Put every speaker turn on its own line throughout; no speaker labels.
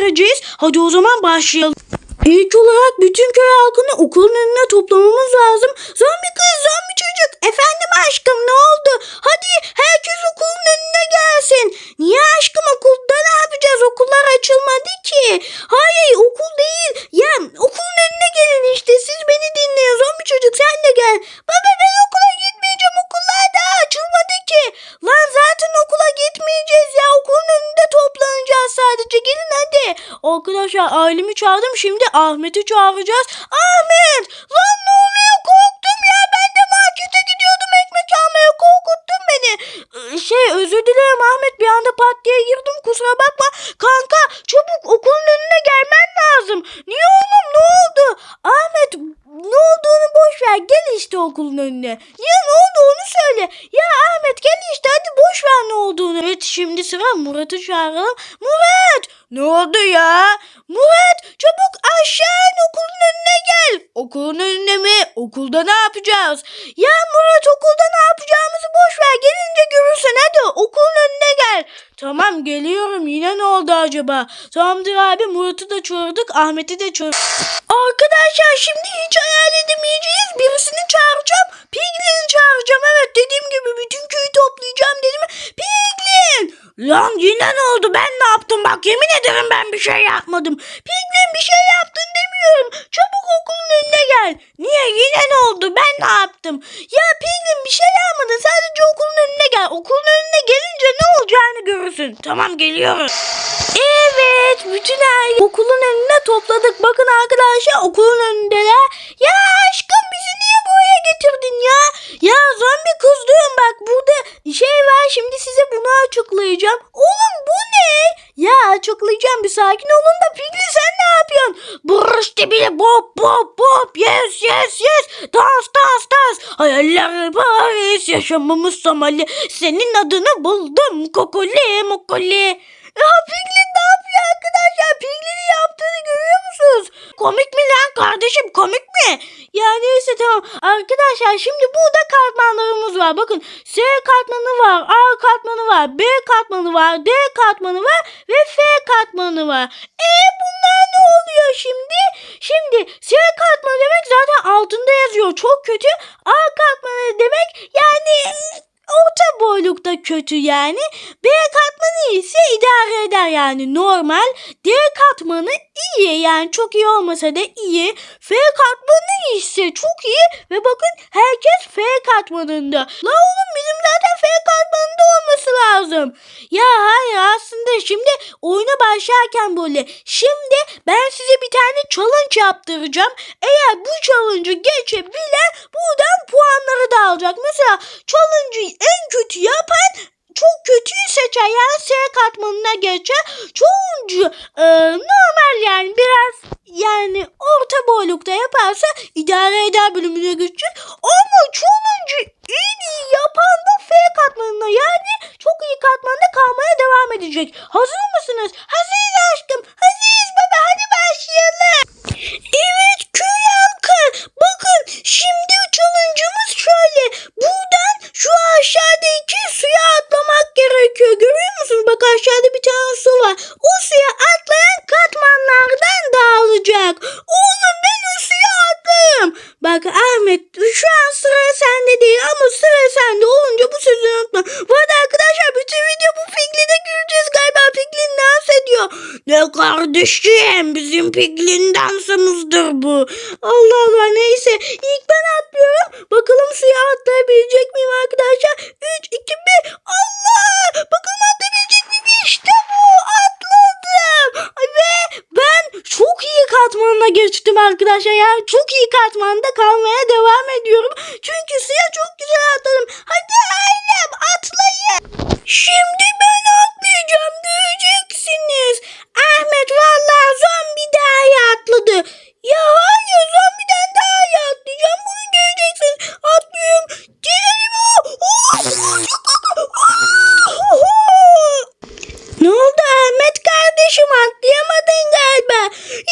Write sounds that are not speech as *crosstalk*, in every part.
vereceğiz. Hadi o zaman başlayalım. İlk olarak bütün köy halkını okulun önüne toplamamız lazım. Zombi kız, zombi çocuk. Efendim aşkım ne oldu? Hadi herkes okulun önüne gelsin. Niye aşkım okulda ne yapacağız? Okullar açılmadı ki. Hayır okul değil. Ya okulun önüne gelin işte. Siz beni dinleyin. Zombi çocuk sen de gel. Baba ben okula gitmeyeceğim. Okullar daha açılmadı ki. Lan zaten okula gitmeyeceğiz ya. Okulun önünde toplanacağız sadece. Gelin hadi. Arkadaşlar ailemi çağırdım. Şimdi Ahmet'i çağıracağız. Ahmet! Lan ne oluyor? Korktum ya. Ben de markete gidiyordum ekmek almaya. Korkuttun beni. Ee, Şey özür dilerim Ahmet. Bir anda pat diye girdim. Kusura bakma. Kanka çabuk okulun önüne gelmen lazım. Niye oğlum? Ne oldu? Ahmet ne olduğunu boş ver. Gel işte okulun önüne. Niye ne oldu onu söyle. Ya Ahmet gel işte hadi boş ver ne olduğunu. Evet şimdi sıra Murat'ı çağıralım. Murat! Ne oldu ya? Murat çabuk aşağı in okulun önüne gel. Okulun önüne mi? Okulda ne yapacağız? Ya Murat okulda ne yapacağımızı boş ver. Gelince görürsün hadi okulun önüne gel. Tamam geliyorum yine ne oldu acaba? Tamamdır abi Murat'ı da çağırdık Ahmet'i de çağırdık. Arkadaşlar şimdi hiç hayal edemeyeceğiz. Birisini çağıracağım. Piglin'i çağıracağım. Evet dediğim gibi bütün köyü toplayacağım dedim. Piglin! Lan yine ne oldu? Ben ne yaptım? Bak yemin ederim ben bir şey yapmadım. Piglin bir şey yaptın demiyorum. Çabuk okulun önüne gel. Niye? Yine ne oldu? Ben ne yaptım? Ya Piglin bir şey yapmadın. Sadece okulun önüne gel. Okulun önüne gelince ne olacağını görürsün. Tamam geliyorum. Evet, bütün aile okulun önüne topladık. Bakın arkadaşlar okulun önündeler. Ya getirdin ya? Ya zombi kız diyorum bak burada şey var şimdi size bunu açıklayacağım. Oğlum bu ne? Ya açıklayacağım bir sakin olun da Pigli sen ne yapıyorsun? Buruştu bile bop bop bop yes yes yes dans dans dans hayaller Paris yaşamamız Somali senin adını buldum kokoli mokoli. Ya Piglin ne arkadaşlar? Piglin'in yaptığını görüyor musunuz? Komik mi lan kardeşim komik mi? Ya neyse tamam. Arkadaşlar şimdi burada katmanlarımız var. Bakın S katmanı var, A katmanı var, B katmanı var, D katmanı var ve F katmanı var. E bunlar ne oluyor şimdi? Şimdi S katmanı demek zaten altında yazıyor. Çok kötü. A katmanı demek yani orta boylukta kötü yani. B katmanı ise idare eder yani normal. D katmanı iyi yani çok iyi olmasa da iyi. F katmanı ise çok iyi ve bakın herkes F katmanında. La oğlum bizim zaten F katmanında olması lazım. Ya hayır aslında şimdi oyuna başlarken böyle. Şimdi ben size bir tane challenge yaptıracağım. Eğer bu challenge'ı geçebilen buradan puanları da alacak. Mesela challenge'ı en kötü yapan çok kötüyü seçer. Yani S katmanına geçer. Çoğuncu e, normal yani biraz yani orta boylukta yaparsa idare eder bölümüne geçecek. Ama çoğuncu en iyi yapan da F katmanına yani çok iyi katmanda kalmaya devam edecek. Hazır mısınız? Hazırız aşkım. Hazırız baba hadi başlayalım. Evet köy. Bakın şimdi challenge'ımız şöyle. Buradan şu aşağıdaki suya atlamak gerekiyor. Görüyor musunuz? Bak aşağıda bir tane su var. O suya atlayan katmanlardan dağılacak. Oğlum ben o suya atlarım. Bak Ahmet şu an sıra sende değil ama sıra sende olunca bu sözü unutma. Bu arada arkadaşlar bütün video bu Piglin'e güleceğiz galiba. Piglin dans ediyor. Ne kardeşim bizim Piglin dansımızdır bu. Allah Allah neyse ilk ben atlıyorum. Bakalım suya atlayabilecek miyim arkadaşlar? 3, 2, 1. Allah! Bakalım atlayabilecek miyim? İşte bu atladım. Ve ben çok iyi katmanına geçtim arkadaşlar. Yani çok iyi katmanda kalmaya devam ediyorum. Çünkü suya çok güzel atladım. Hadi ailem atlayın. Şimdi ben atlayacağım göreceksiniz. Ahmet vallahi zombi daha iyi atladı. Ya hayır zombiden daha iyi atlayacağım. Bunu göreceksiniz. Atlıyorum. Gelelim. Ne oldu Ahmet kardeşim atlayamadın galiba.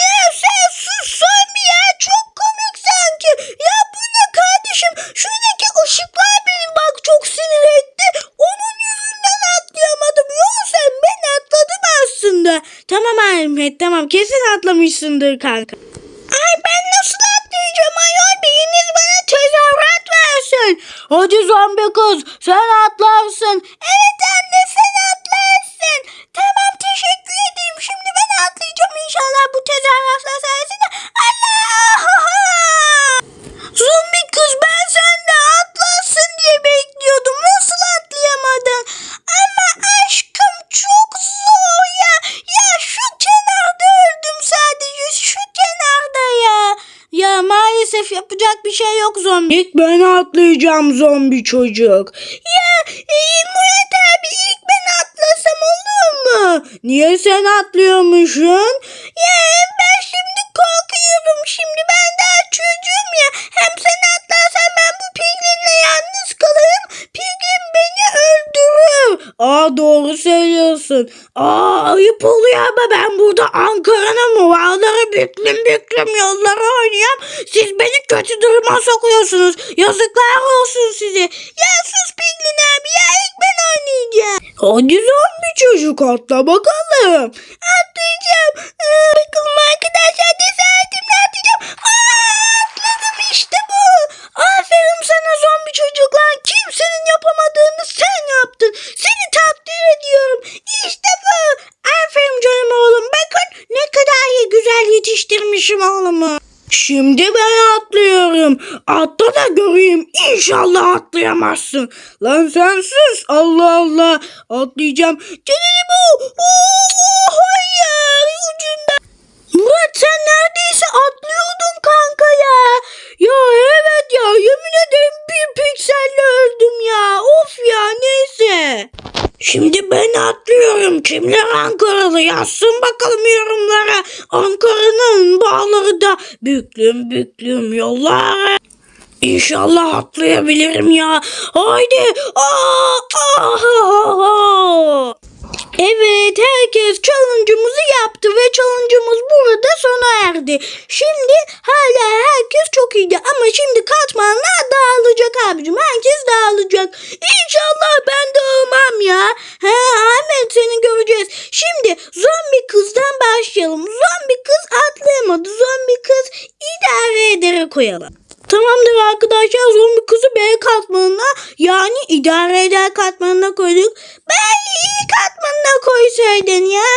Ya sen sussan mı ya çok komik sanki. Ya bu ne kardeşim şuradaki ışıklar beni bak çok sinir etti. Onun yüzünden atlayamadım. Yoksa ben atladım aslında. Tamam Ahmet atlayacağım. Kesin atlamışsındır kanka. Ay ben nasıl atlayacağım ayol? Biriniz bana tezahürat versin. Hadi zombi kız sen atlarsın. Evet bir şey yok zombi. İlk ben atlayacağım zombi çocuk. Ya e, Murat abi ilk ben atlasam olur mu? Niye sen atlıyormuşsun? Ya ben şimdi korkuyorum. Şimdi ben daha çocuğum ya. Hem sen atlarsan ben bu piglinle yalnız kalırım. Piglin beni öldürür. Aa doğru söylüyorsun. Aa ayıp oluyor ama ben burada Ankara'nın muvarları büklüm büklüm yolları oynuyorum. Siz beni kötü duruma sokuyorsunuz. Yazıklar olsun size. Ya sus Piglin abi ya ilk ben oynayacağım. Hadi zombi çocuk atla bakalım. Atlayacağım. Aa, bakalım arkadaşlar cesaretimle atlayacağım. Aa, atladım işte bu. Aferin sana zombi çocuklar. Kimsenin yapamadığını sen yaptın. Seni takdir ediyorum. İşte bu. Aferin canım oğlum. Bakın ne kadar iyi güzel yetiştirmişim oğlumu. Şimdi ben atlıyorum. Atla da göreyim. İnşallah atlayamazsın. Lan sen sus. Allah Allah. Atlayacağım. Canım bu. Oo, hayır. Ucunda. Murat sen neredeyse atlıyordun kanka ya. Ya evet ya yemin ederim bir pikselle öldüm ya. Of ya neyse. Şimdi ben atlıyorum. Kimler Ankaralı yazsın bakalım yorumlara. Ankara'nın bağları da büklüm büklüm yollar. İnşallah atlayabilirim ya. Haydi. Aa, *laughs* aa. Evet herkes challenge'ımızı yaptı ve challenge'ımız burada sona erdi. Şimdi hala herkes çok iyiydi ama şimdi katmanlar dağılacak abicim. Herkes dağılacak. İnşallah ben dağılmam ya. He Ahmet seni göreceğiz. Şimdi zombi kızdan başlayalım. Zombi kız atlayamadı. Zombi kız idare ederek koyalım. Tamamdır arkadaşlar zombi kızı B katmanına yani idare eder katmanına koyduk. Ben iyi katmanına koysaydın ya.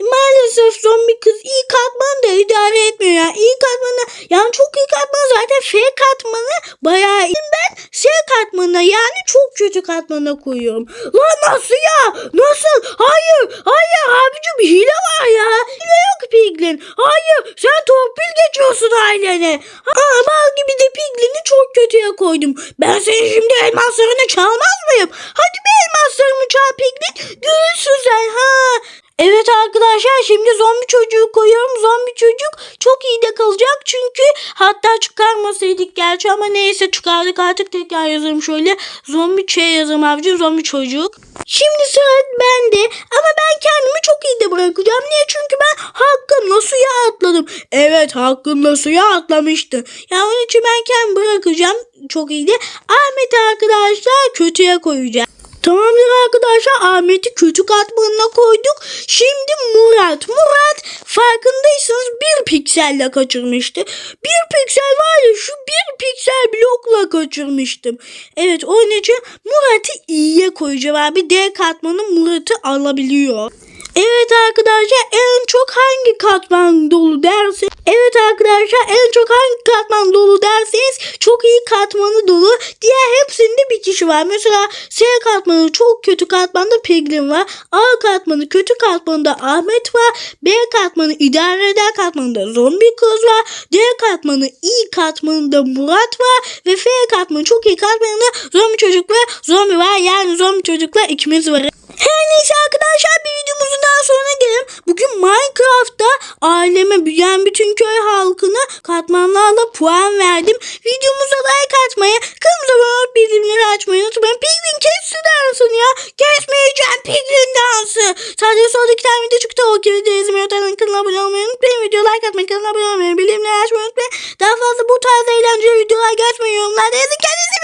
Maalesef zombi kız iyi katmanı da idare etmiyor ya. İyi katmanı yani çok iyi katmanı zaten F katmanı bayağı iyi. Ben S katmanına yani çok kötü katmanına koyuyorum. Lan nasıl ya? Nasıl? Hayır. Hayır abicim hile var ya. Hile Piglin. Hayır sen torpil geçiyorsun ailene. Aa mal gibi de Piglin'i çok kötüye koydum. Ben senin şimdi elmaslarını çalmaz mıyım? Hadi bir elmaslarımı çal Piglin. Görürsün sen ha. Evet arkadaşlar şimdi zombi çocuğu koyuyorum. Zombi çocuk çok iyi de kalacak çünkü hatta çıkarmasaydık gerçi ama neyse çıkardık artık tekrar yazarım şöyle. Zombi şey yazarım abicim zombi çocuk. Şimdi sıra bende ama ben kendimi çok iyi de bırakacağım. Niye? Çünkü ben hakkımla suya atladım. Evet hakkımla suya atlamıştı. Ya onun için ben kendimi bırakacağım. Çok iyiydi. Ahmet arkadaşlar kötüye koyacağım. Tamamdır arkadaşlar Ahmet'i kötü katmanına koyduk. Şimdi Murat. Murat farkındaysanız bir pikselle kaçırmıştı. Bir piksel var ya şu bir piksel blokla kaçırmıştım. Evet onun için Murat'ı iyiye koyacağım abi. D katmanı Murat'ı alabiliyor. Evet arkadaşlar en çok hangi katman dolu derse Evet arkadaşlar en çok hangi katman dolu derseniz çok iyi katmanı dolu. Diğer hepsinde bir kişi var. Mesela S katmanı çok kötü katmanda Piglin var. A katmanı kötü katmanında Ahmet var. B katmanı idare eder katmanında Zombi Kız var. D katmanı iyi katmanında Murat var. Ve F katmanı çok iyi katmanında Zombi Çocuk ve Zombi var. Yani Zombi Çocukla ikimiz var. Her neyse arkadaşlar bir videomuzun daha sonuna gelelim. Bugün Minecraft'ta aileme büyüyen bütün köy halkına katmanlarla puan verdim. Videomuza like atmayı, kırmızı abone bildirimleri açmayı unutmayın. Piglin kes şu dansını ya. Kesmeyeceğim Piglin dansı. Sadece son iki tane video çıktı. O ki videoyu izlemeyi. Kanala abone olmayı unutmayın. Video like atmayı, kanala abone olmayı, bildirimleri açmayı unutmayın. Daha fazla bu tarz eğlenceli videolar gelmeyi yorumlarda yazın. Kendinize